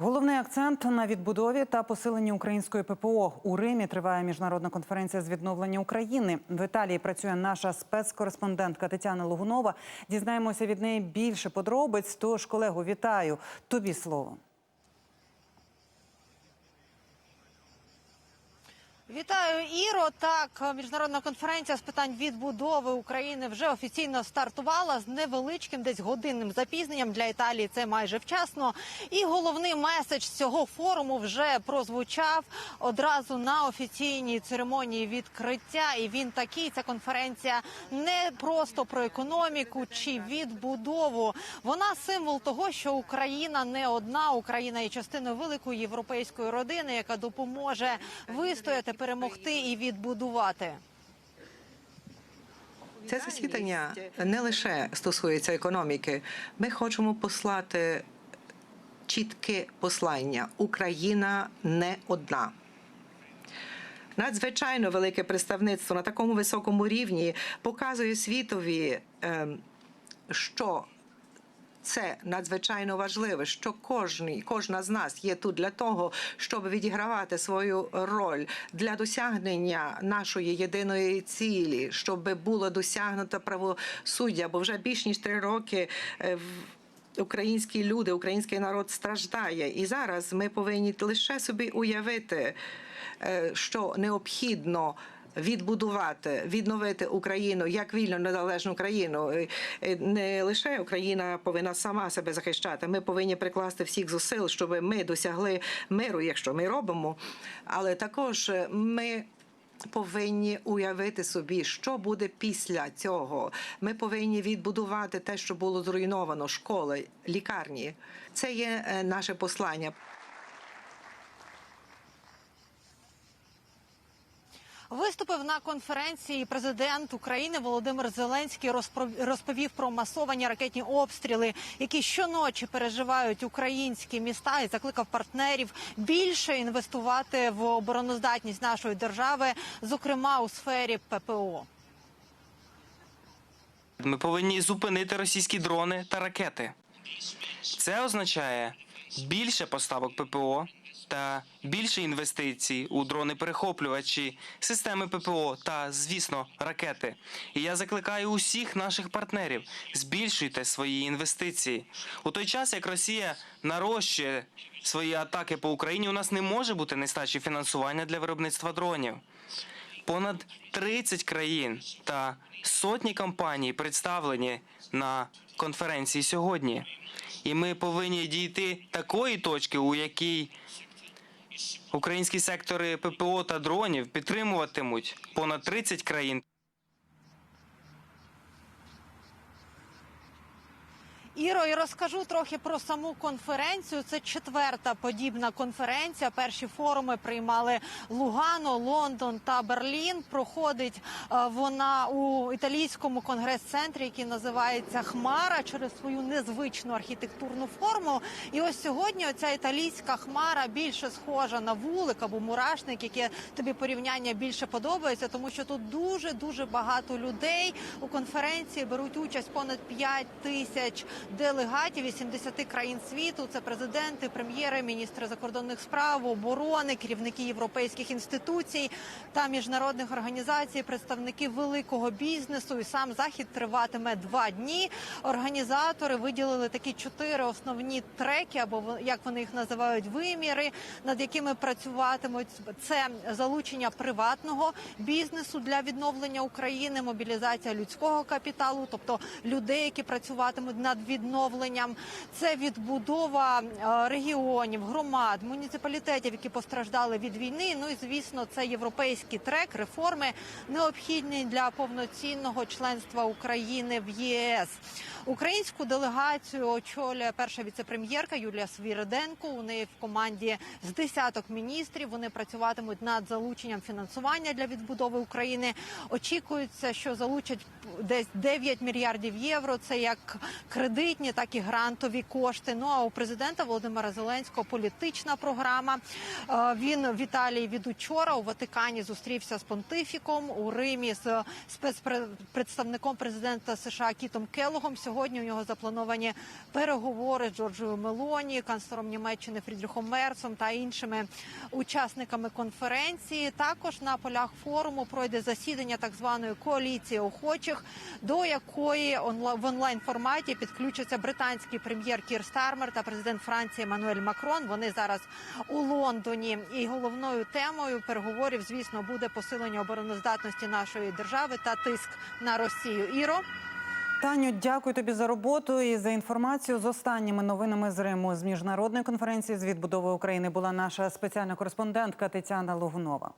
Головний акцент на відбудові та посиленні української ППО у Римі триває міжнародна конференція з відновлення України. В Італії працює наша спецкореспондентка Тетяна Логунова. Дізнаємося від неї більше подробиць. Тож, колегу, вітаю. Тобі слово. Вітаю, Іро. Так, міжнародна конференція з питань відбудови України вже офіційно стартувала з невеличким, десь годинним запізненням для Італії. Це майже вчасно. І головний меседж цього форуму вже прозвучав одразу на офіційній церемонії відкриття. І він такий. Ця конференція не просто про економіку чи відбудову. Вона символ того, що Україна не одна. Україна є частиною великої європейської родини, яка допоможе вистояти, перемогти і відбудувати. Це засідання не лише стосується економіки. Ми хочемо послати чітке послання: Україна не одна. Надзвичайно велике представництво на такому високому рівні показує світові, ем, що це надзвичайно важливо, що кожний, кожна з нас є тут для того, щоб відігравати свою роль для досягнення нашої єдиної цілі, щоб було досягнуто правосуддя. Бо вже більш ніж три роки. е, в- Українські люди, український народ страждає, і зараз ми повинні лише собі уявити, е, що необхідно відбудувати, відновити Україну як вільну незалежну країну. Е, е, Не лише Україна повинна сама себе захищати. Ми повинні прикласти всіх зусиль, щоб ми досягли миру, якщо ми робимо. Але також е, ми. Повинні уявити собі, що буде після цього. Ми повинні відбудувати те, що було зруйновано, школи, лікарні. Це є наше послання. Виступив на конференції президент України Володимир Зеленський. розповів про масовані ракетні обстріли, які щоночі переживають українські міста, і закликав партнерів більше інвестувати в обороноздатність нашої держави, зокрема у сфері ППО. Ми повинні зупинити російські дрони та ракети. Це означає більше поставок ППО та більше інвестицій у дрони-перехоплювачі, системи ППО та, звісно, ракети. І я закликаю усіх наших партнерів збільшуйте свої інвестиції. У той час, як Росія нарощує свої атаки по Україні, у нас не може бути нестачі фінансування для виробництва дронів. Понад 30 країн та сотні компаній представлені на конференції сьогодні. І ми повинні дійти такої точки, у якій українські сектори ППО та дронів підтримуватимуть понад 30 країн. Іро, і розкажу трохи про саму конференцію. Це четверта подібна конференція. Перші форуми приймали Лугано, Лондон та Берлін. Проходить е, вона у італійському конгрес-центрі, який називається Хмара через свою незвичну архітектурну форму. І ось сьогодні оця італійська хмара більше схожа на вулик або мурашник, яке тобі порівняння більше подобається, тому що тут дуже дуже багато людей у конференції беруть участь понад 5 тисяч делегатів із 70 країн світу. Це президенти, прем'єри, міністри закордонних справ, оборони, керівники європейських інституцій та міжнародних організацій, представники великого бізнесу. І сам захід триватиме два дні. Організатори виділили такі чотири основні треки, або як вони їх називають, виміри, над якими працюватимуть. Це залучення приватного бізнесу для відновлення України, мобілізація людського капіталу, тобто людей, які працюватимуть над відновленням. Це відбудова е, регіонів, громад, муніципалітетів, які постраждали від війни. Ну і звісно, це європейський трек, реформи необхідні для повноцінного членства України в ЄС. Українську делегацію очолює перша віцепрем'єрка Юлія Свіриденко. У неї в команді з десяток міністрів. Вони працюватимуть над залученням фінансування для відбудови України. Очікується, що залучать десь 9 мільярдів євро. Це як кредит кредитні, так і грантові кошти. Ну а у президента Володимира Зеленського політична програма. Е, Він в Італії від учора у Ватикані зустрівся з понтифіком у Римі з спецпредставником президента США Кітом Келогом. Сьогодні у нього заплановані переговори з Джорджою Мелоні, канцлером Німеччини Фрідріхом Мерцом та іншими учасниками конференції. Також на полях форуму пройде засідання так званої коаліції охочих, до якої в онлайн форматі підключаться британський прем'єр Кір Стармер та президент Франції Еммануель Макрон. Вони зараз у Лондоні. І головною темою переговорів, звісно, буде посилення обороноздатності нашої держави та тиск на Росію. Іро. Таню, дякую тобі за роботу і за інформацію. З останніми новинами з Риму з міжнародної конференції з відбудови України була наша спеціальна кореспондентка Тетяна Логунова.